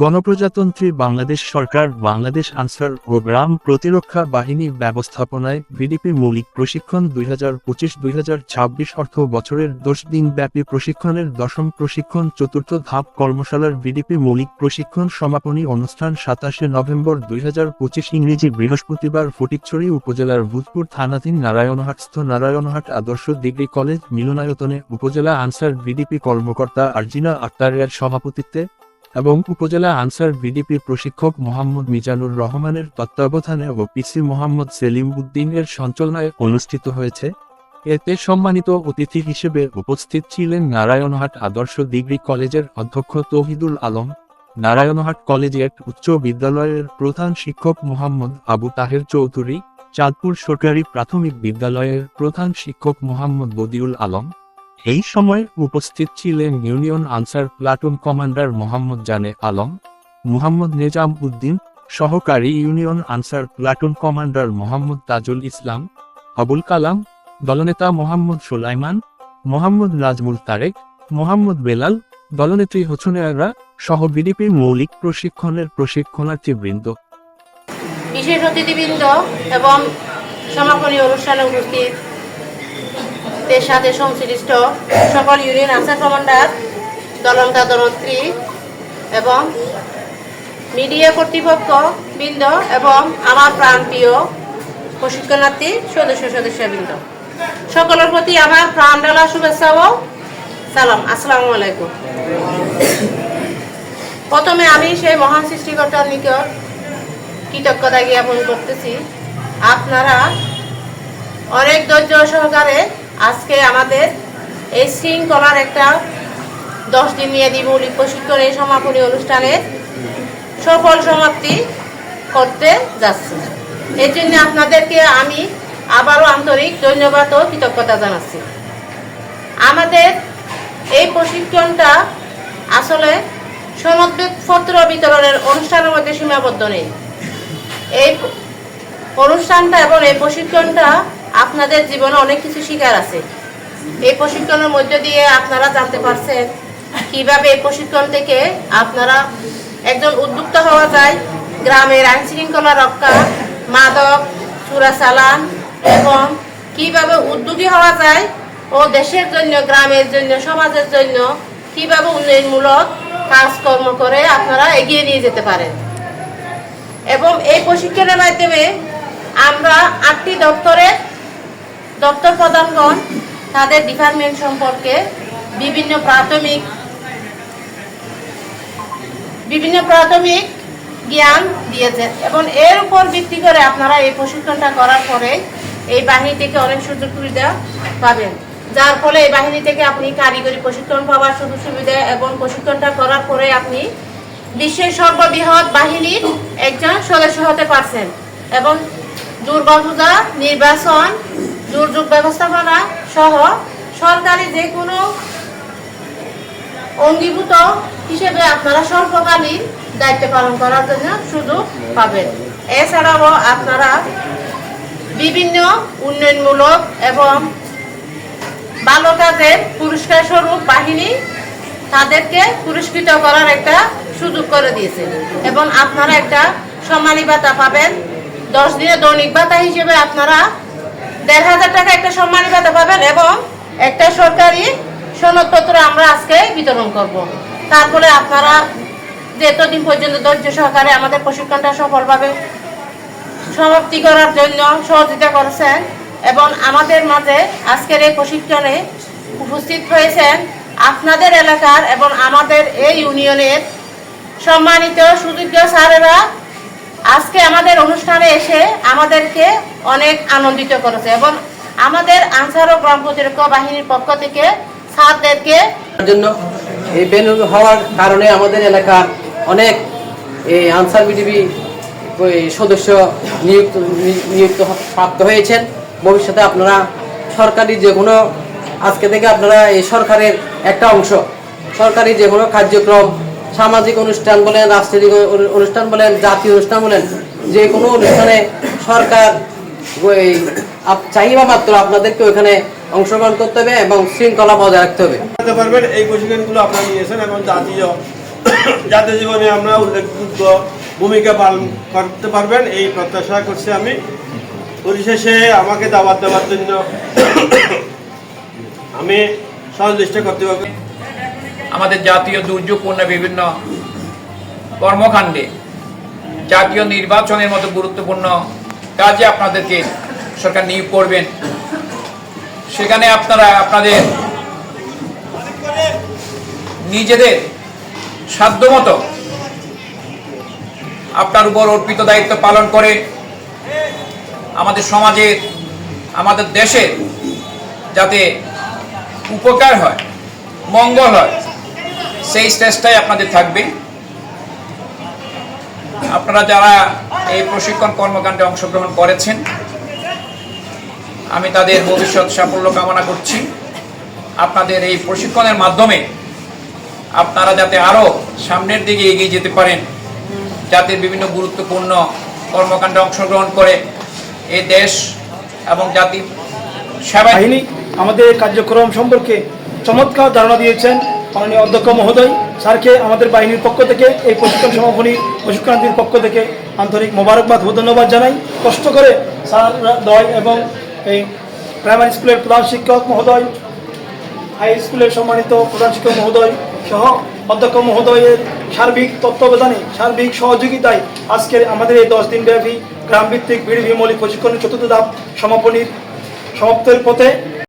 গণপ্রজাতন্ত্রী বাংলাদেশ সরকার, বাংলাদেশ আনসার ও গ্রাম প্রতিরক্ষা বাহিনী ব্যবস্থাপনায় ভিডিপি মৌলিক প্রশিক্ষণ দুই হাজার পঁচিশ দুই হাজার ছাব্বিশ অর্থ বছরের দশ দিন ব্যাপী প্রশিক্ষণের দশম প্রশিক্ষণ চতুর্থ ধাপ কর্মশালার ভিডিপি মৌলিক প্রশিক্ষণ সমাপনী অনুষ্ঠান সাতাশে নভেম্বর দুই হাজার পঁচিশ ইংরেজি বৃহস্পতিবার ফটিকছড়ি উপজেলার ভূতপুর থানাধীন নারায়ণহাটস্থ নারায়ণহাট আদর্শ ডিগ্রি কলেজ মিলনায়তনে উপজেলা আনসার ভিডিপি কর্মকর্তা আরজিনা আক্তারের সভাপতিত্বে এবং উপজেলা আনসার ভিডিপি প্রশিক্ষক মোহাম্মদ মিজানুর রহমানের তত্ত্বাবধানে ও পিসি মোহাম্মদ সেলিম উদ্দিনের সঞ্চালনায় অনুষ্ঠিত হয়েছে। এতে সম্মানিত অতিথি হিসেবে উপস্থিত ছিলেন নারায়ণহাট আদর্শ ডিগ্রি কলেজের অধ্যক্ষ তহিদুল আলম, নারায়ণহাট কলেজিয়েট উচ্চ বিদ্যালয়ের প্রধান শিক্ষক মোহাম্মদ আবু তাহের চৌধুরী, চাঁদপুর সরকারি প্রাথমিক বিদ্যালয়ের প্রধান শিক্ষক মোহাম্মদ বদিউল আলম এই সময় উপস্থিত ছিলেন union Ansar platoon commander Mohammad Jane Alam, Muhammad Nizam Uddin, সহকারী union Ansar platoon commander Mohammad Tajul Islam, Abul Kalam, দলনেতা মোহাম্মদ সুলাইমান, মোহাম্মদ নাজমুল তারেক, মোহাম্মদ বেলাল, দলনেত্রী হোসনেরা সহ বিডিপির মৌলিক প্রশিক্ষণের প্রশিক্ষণার্থীবৃন্দ বিশেষ অতিথিবৃন্দ এবং সমাপনী অনুষ্ঠানে উপস্থিত এর সাথে সংশ্লিষ্ট সকল ইউনিয়ন আনসার কমান্ডার দলনকা দলত্রী এবং মিডিয়া কর্তৃপক্ষ বৃন্দ এবং আমার প্রাণপ্রিয় প্রশিক্ষণার্থী সদস্য সদস্যবৃন্দ। সকলের প্রতি আমার প্রাণ ডালা শুভেচ্ছা ও সালাম। আসসালামু আলাইকুম। প্রথমে আমি সেই মহান সৃষ্টিকর্তার নিকট কৃতজ্ঞতা জ্ঞাপন করতেছি। আপনারা অনেক ধৈর্য সহকারে আজকে আমাদের এই শৃঙ্খলার একটা দশ দিন মেয়াদী মৌলিক প্রশিক্ষণ এই সমাপনী অনুষ্ঠানে সফল সমাপ্তি করতে যাচ্ছি। এর জন্য আপনাদেরকে আমি আবারও আন্তরিক ধন্যবাদ ও কৃতজ্ঞতা জানাচ্ছি। আমাদের এই প্রশিক্ষণটা আসলে সনদপত্র বিতরণের অনুষ্ঠানের মধ্যে সীমাবদ্ধ নেই। এই অনুষ্ঠানটা এবং এই প্রশিক্ষণটা আপনাদের জীবনে অনেক কিছু শিকার আছে। এই প্রশিক্ষণের মধ্য দিয়ে আপনারা জানতে পারছেন কীভাবে এই প্রশিক্ষণ থেকে আপনারা একজন উদ্যোক্তা হওয়া যায়। গ্রামের আইন শৃঙ্খলা রক্ষা, মাদক, চুরাচালান এবং কীভাবে উদ্যোগী হওয়া যায় ও দেশের জন্য, গ্রামের জন্য, সমাজের জন্য কীভাবে উন্নয়নমূলক কাজকর্ম করে আপনারা এগিয়ে নিয়ে যেতে পারেন। এবং এই প্রশিক্ষণের মাধ্যমে আমরা আটটি দপ্তরের দপ্তর প্রধানগণ, তাদের ডিপার্টমেন্ট সম্পর্কে বিভিন্ন প্রাথমিক বিভিন্ন প্রাথমিক জ্ঞান দিয়েছেন এবং এর উপর ভিত্তি করে আপনারা এই প্রশিক্ষণটা করার পরে এই বাহিনী থেকে অনেক সুযোগ সুবিধা পাবেন। যার ফলে এই বাহিনী থেকে আপনি কারিগরি প্রশিক্ষণ পাওয়ার সুযোগ সুবিধা এবং প্রশিক্ষণটা করার পরে আপনি বিশ্বের সর্ববৃহৎ বাহিনীর একজন সদস্য হতে পারছেন এবং দুর্গাপূজা নির্বাচন দুর্যোগ ব্যবস্থাপনা সহ সরকারি যে কোনো অঙ্গীভূত হিসেবে আপনারা স্বল্পকালীন দায়িত্ব পালন করার জন্য সুযোগ পাবেন। এছাড়াও আপনারা বিভিন্ন উন্নয়নমূলক এবং ভালো কাজের পুরস্কার স্বরূপ বাহিনী তাদেরকে পুরস্কৃত করার একটা সুযোগ করে দিয়েছে এবং আপনারা একটা সম্মানী ভাতা পাবেন। দশ দিনের দৈনিক ভাতা হিসেবে আপনারা দেড় হাজার টাকা একটা সম্মানী ভাতা পাবেন এবং একটা সরকারি সনদপত্র আমরা আজকে বিতরণ করব। তারপরে আপনারা এতদিন পর্যন্ত ধৈর্য সহকারে আমাদের প্রশিক্ষণটা সফলভাবে সমাপ্তি করার জন্য সহযোগিতা করেছেন এবং আমাদের মাঝে আজকের এই প্রশিক্ষণে উপস্থিত হয়েছেন আপনাদের এলাকার এবং আমাদের এই ইউনিয়নের সম্মানিত সুযোগ্য স্যারেরা আজকে আমাদের অনুষ্ঠানে এসে আমাদেরকে অনেক আনন্দিত করেছে এবং আমাদের আনসার ও গ্রাম প্রতিরক্ষা বাহিনীর পক্ষ থেকে স্যারদেরকে তার জন্য এই বেনু হওয়ার কারণে আমাদের এলাকার অনেক এই আনসার বিডিবি সদস্য নিযুক্ত নিযুক্ত প্রাপ্ত হয়েছেন। ভবিষ্যতে আপনারা সরকারি যে কোনো আজকে থেকে আপনারা এই সরকারের একটা অংশ, সরকারি যে কোনো কার্যক্রম সামাজিক অনুষ্ঠান বলেন, রাজনৈতিক অনুষ্ঠান বলেন, জাতীয় অনুষ্ঠান বলেন, যে কোনো অনুষ্ঠানে সরকার চাহিদা মাত্র আপনাদেরকে ওইখানে অংশগ্রহণ করতে হবে এবং শৃঙ্খলা বজায় রাখতে হবে। পারবেন, এই প্রশিক্ষণগুলো আপনারা নিয়েছেন এবং জাতীয় জাতীয় জীবনে আমরা উল্লেখযোগ্য ভূমিকা পালন করতে পারবেন, এই প্রত্যাশা করছি আমি। পরিশেষে আমাকে দাওয়াত দেওয়ার জন্য আমি সংশ্লিষ্ট কর্তৃপক্ষ আমাদের জাতীয় দুর্যোগপূর্ণ বিভিন্ন কর্মকাণ্ডে জাতীয় নির্বাচনের মতো গুরুত্বপূর্ণ কাজে আপনাদেরকে সরকার নিয়োগ করবেন। সেখানে আপনারা, আপনাদের নিজেদের সাধ্যমতো আপনার উপর অর্পিত দায়িত্ব পালন করে আমাদের সমাজের আমাদের দেশের যাতে উপকার হয়, মঙ্গল হয়। সেই চেষ্টাই আপনাদের থাকবে। আপনারা যারা এই প্রশিক্ষণ কর্মকাণ্ডে অংশগ্রহণ করেছেন, আমি তাদের ভবিষ্যৎ সাফল্য কামনা করছি। আপনাদের এই প্রশিক্ষণের মাধ্যমে আপনারা যাতে আরও সামনের দিকে এগিয়ে যেতে পারেন জাতির বিভিন্ন গুরুত্বপূর্ণ কর্মকাণ্ডে অংশগ্রহণ করে এই দেশ এবং জাতির সেবায় বাহিনী আমাদের কার্যক্রম সম্পর্কে চমৎকার ধারণা দিয়েছেন। মাননীয় অধ্যক্ষ মহোদয় স্যারকে আমাদের বাহিনীর পক্ষ থেকে, এই প্রশিক্ষণ সমাপনী প্রশিক্ষণার্থীর পক্ষ থেকে আন্তরিক মোবারকবাদ ও ধন্যবাদ জানাই। কষ্ট করে স্যার দয় এবং এই প্রাইমারি স্কুলের প্রধান শিক্ষক মহোদয়, হাই স্কুলের সম্মানিত প্রধান শিক্ষক মহোদয় সহ অধ্যক্ষ মহোদয়ের সার্বিক তত্ত্বাবধানে, সার্বিক সহযোগিতায় আজকের আমাদের এই দশ দিনব্যাপী গ্রামভিত্তিক বিড়ি মৌলিক প্রশিক্ষণের চতুর্থ ধাপ সমাপনীর সমাপ্তের পথে